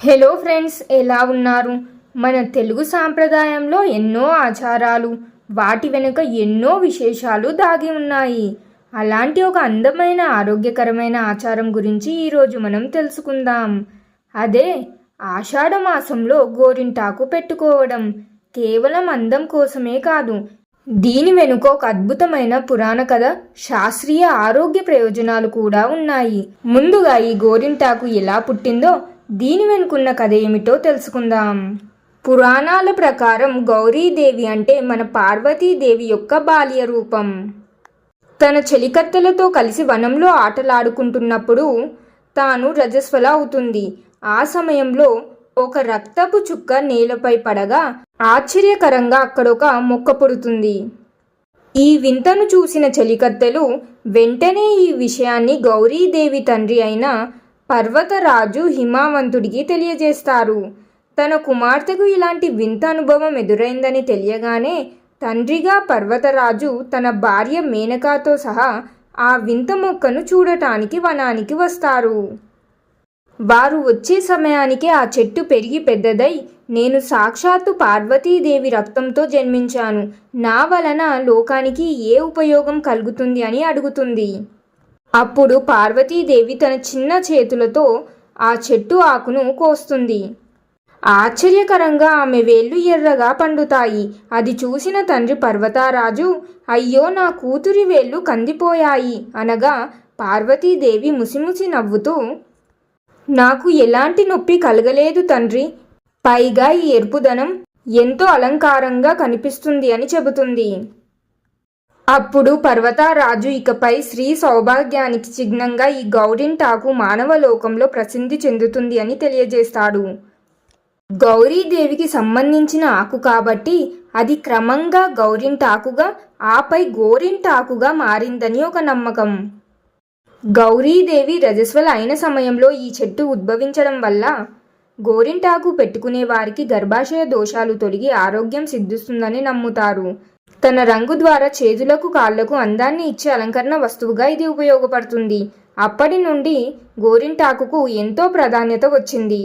Hello friends ఎలా ఉన్నారు? మన తెలుగు సాంప్రదాయంలో ఎన్నో ఆచారాలు వాటి వెనుక ఎన్నో విశేషాలు దాగి ఉన్నాయి. అలాంటి ఒక అందమైన ఆరోగ్యకరమైన ఆచారం గురించి ఈరోజు మనం తెలుసుకుందాం. అదే ఆషాఢ మాసంలో గోరింటాకు పెట్టుకోవడం కేవలం అందం కోసమే కాదు దీని వెనుక ఒక అద్భుతమైన పురాణ కథ శాస్త్రీయ ఆరోగ్య ప్రయోజనాలు కూడా ఉన్నాయి. ముందుగా ఈ గోరింటాకు ఎలా పుట్టిందో దీని వెనుకున్న కథ ఏమిటో తెలుసుకుందాం. పురాణాల ప్రకారం గౌరీదేవి అంటే మన పార్వతీదేవి యొక్క బాల్య రూపం. తన చెలికత్తెలతో కలిసి వనంలో ఆటలాడుకుంటున్నప్పుడు తాను రజస్వల అవుతుంది. ఆ సమయంలో ఒక రక్తపు చుక్క నేలపై పడగా ఆశ్చర్యకరంగా అక్కడొక మొక్క పుడుతుంది. ఈ వింతను చూసిన చలికత్తెలు వెంటనే ఈ విషయాన్ని గౌరీదేవి తండ్రి అయిన పర్వతరాజు హిమావంతుడికి తెలియజేస్తారు. తన కుమార్తెకు ఇలాంటి వింత అనుభవం ఎదురైందని తెలియగానే తండ్రిగా పర్వతరాజు తన భార్య మేనకాతో సహా ఆ వింత మొక్కను చూడటానికి వనానికి వస్తారు. వారు వచ్చే సమయానికి ఆ చెట్టు పెరిగి పెద్దదై నేను సాక్షాత్తు పార్వతీదేవి రక్తంతో జన్మించాను. నా వలన లోకానికి ఏ ఉపయోగం కలుగుతుంది అని అడుగుతుంది. అప్పుడు పార్వతీదేవి తన చిన్న చేతులతో ఆ చెట్టు ఆకును కోస్తుంది. ఆశ్చర్యకరంగా ఆమె వేళ్ళు ఎర్రగా పండుతాయి. అది చూసిన తండ్రి పర్వతారాజు అయ్యో నా కూతురి వేళ్ళు కందిపోయాయి అనగా పార్వతీదేవి ముసిముసి నవ్వుతూ నాకు ఎలాంటి నొప్పి కలగలేదు తండ్రి. పైగా ఈ ఎరుపుదనం ఎంతో అలంకారంగా కనిపిస్తుంది అని చెబుతుంది. అప్పుడు పర్వతారాజు ఇకపై శ్రీ సౌభాగ్యానికి చిహ్నంగా ఈ గౌరింటాకు మానవ లోకంలో ప్రసిద్ధి చెందుతుంది అని తెలియజేస్తాడు. గౌరీదేవికి సంబంధించిన ఆకు కాబట్టి అది క్రమంగా గౌరింటాకుగా ఆపై గోరింటాకుగా మారిందని ఒక నమ్మకం. గౌరీదేవి రజస్వల అయిన సమయంలో ఈ చెట్టు ఉద్భవించడం వల్ల గోరింటాకు పెట్టుకునే వారికి గర్భాశయ దోషాలు తొలగి ఆరోగ్యం సిద్ధిస్తుందని నమ్ముతారు. తన రంగు ద్వారా చేతులకు కాళ్ళకు అందాన్ని ఇచ్చే అలంకరణ వస్తువుగా ఇది ఉపయోగపడుతుంది. అప్పటి నుండి గోరింటాకుకు ఎంతో ప్రాధాన్యత వచ్చింది.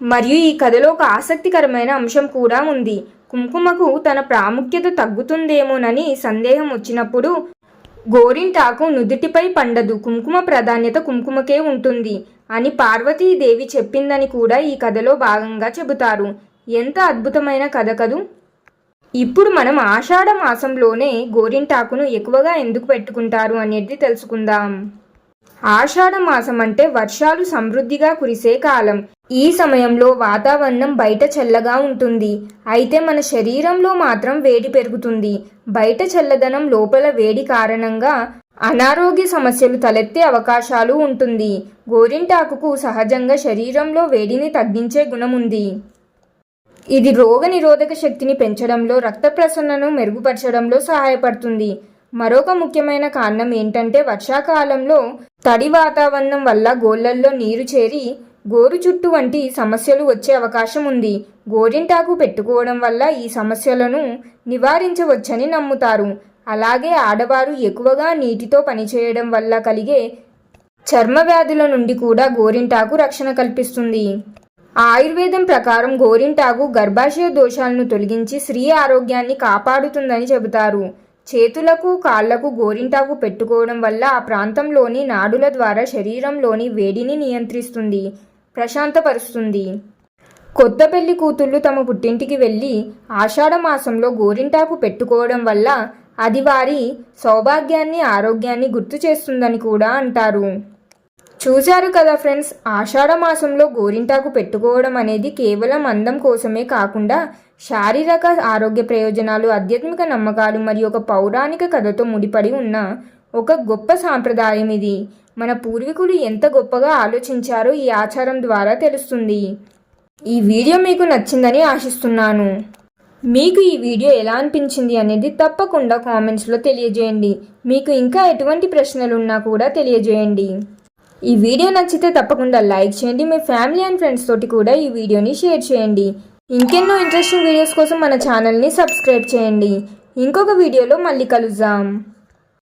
మరియు ఈ కథలో ఒక ఆసక్తికరమైన అంశం కూడా ఉంది. కుంకుమకు తన ప్రాముఖ్యత తగ్గుతుందేమోనని సందేహం వచ్చినప్పుడు గోరింటాకు నుదుటిపై పండదు. కుంకుమ ప్రాధాన్యత కుంకుమకే ఉంటుంది అని పార్వతీదేవి చెప్పిందని కూడా ఈ కథలో భాగంగా చెబుతారు. ఎంత అద్భుతమైన కథ కదూ! ఇప్పుడు మనం ఆషాఢ మాసంలోనే గోరింటాకును ఎక్కువగా ఎందుకు పెట్టుకుంటారు అనేది తెలుసుకుందాం. ఆషాఢ మాసం అంటే వర్షాలు సమృద్ధిగా కురిసే కాలం. ఈ సమయంలో వాతావరణం బయట చల్లగా ఉంటుంది. అయితే మన శరీరంలో మాత్రం వేడి పెరుగుతుంది. బయట చల్లదనం లోపల వేడి కారణంగా అనారోగ్య సమస్యలు తలెత్తే అవకాశాలు ఉంటుంది. గోరింటాకుకు సహజంగా శరీరంలో వేడిని తగ్గించే గుణం ఉంది. ఇది రోగ నిరోధక శక్తిని పెంచడంలో రక్త ప్రసరణను మెరుగుపరచడంలో సహాయపడుతుంది. మరొక ముఖ్యమైన కారణం ఏంటంటే వర్షాకాలంలో తడి వాతావరణం వల్ల గోళ్ళల్లో నీరు చేరి గోరు చుట్టు వంటి సమస్యలు వచ్చే అవకాశం ఉంది. గోరింటాకు పెట్టుకోవడం వల్ల ఈ సమస్యలను నివారించవచ్చని నమ్ముతారు. అలాగే ఆడవారు ఎక్కువగా నీటితో పనిచేయడం వల్ల కలిగే చర్మ వ్యాధుల నుండి కూడా గోరింటాకు రక్షణ కల్పిస్తుంది. ఆయుర్వేదం ప్రకారం గోరింటాకు గర్భాశయ దోషాలను తొలగించి స్త్రీ ఆరోగ్యాన్ని కాపాడుతుందని చెబుతారు. చేతులకు కాళ్ళకు గోరింటాకు పెట్టుకోవడం వల్ల ఆ ప్రాంతంలోని నాడుల ద్వారా శరీరంలోని వేడిని నియంత్రిస్తుంది ప్రశాంతపరుస్తుంది. కొత్త పెళ్ళి కూతుళ్ళు తమ పుట్టింటికి వెళ్ళి ఆషాఢ మాసంలో గోరింటాకు పెట్టుకోవడం వల్ల అది వారి సౌభాగ్యాన్ని ఆరోగ్యాన్ని గుర్తు చేస్తుందని కూడా అంటారు. చూశారు కదా ఫ్రెండ్స్ ఆషాఢ మాసంలో గోరింటాకు పెట్టుకోవడం అనేది కేవలం అందం కోసమే కాకుండా శారీరక ఆరోగ్య ప్రయోజనాలు ఆధ్యాత్మిక నమ్మకాలు మరియు ఒక పౌరాణిక కథతో ముడిపడి ఉన్న ఒక గొప్ప సాంప్రదాయం ఇది. మన పూర్వీకులు ఎంత గొప్పగా ఆలోచించారో ఈ ఆచారం ద్వారా తెలుస్తుంది. ఈ వీడియో మీకు నచ్చిందని ఆశిస్తున్నాను. మీకు ఈ వీడియో ఎలా అనిపించింది అనేది తప్పకుండా కామెంట్స్లో తెలియజేయండి. మీకు ఇంకా ఎటువంటి ప్రశ్నలు ఉన్నా కూడా తెలియజేయండి. ఈ వీడియో నచ్చితే తప్పకుండా లైక్ చేయండి మీ ఫ్యామిలీ అండ్ ఫ్రెండ్స్ తోటి కూడా ఈ వీడియోని షేర్ చేయండి. ఇంకెన్నో ఇంట్రెస్టింగ్ వీడియోస్ కోసం మన ఛానల్ని సబ్స్క్రైబ్ చేయండి. ఇంకొక వీడియోలో మళ్ళీ కలుద్దాం.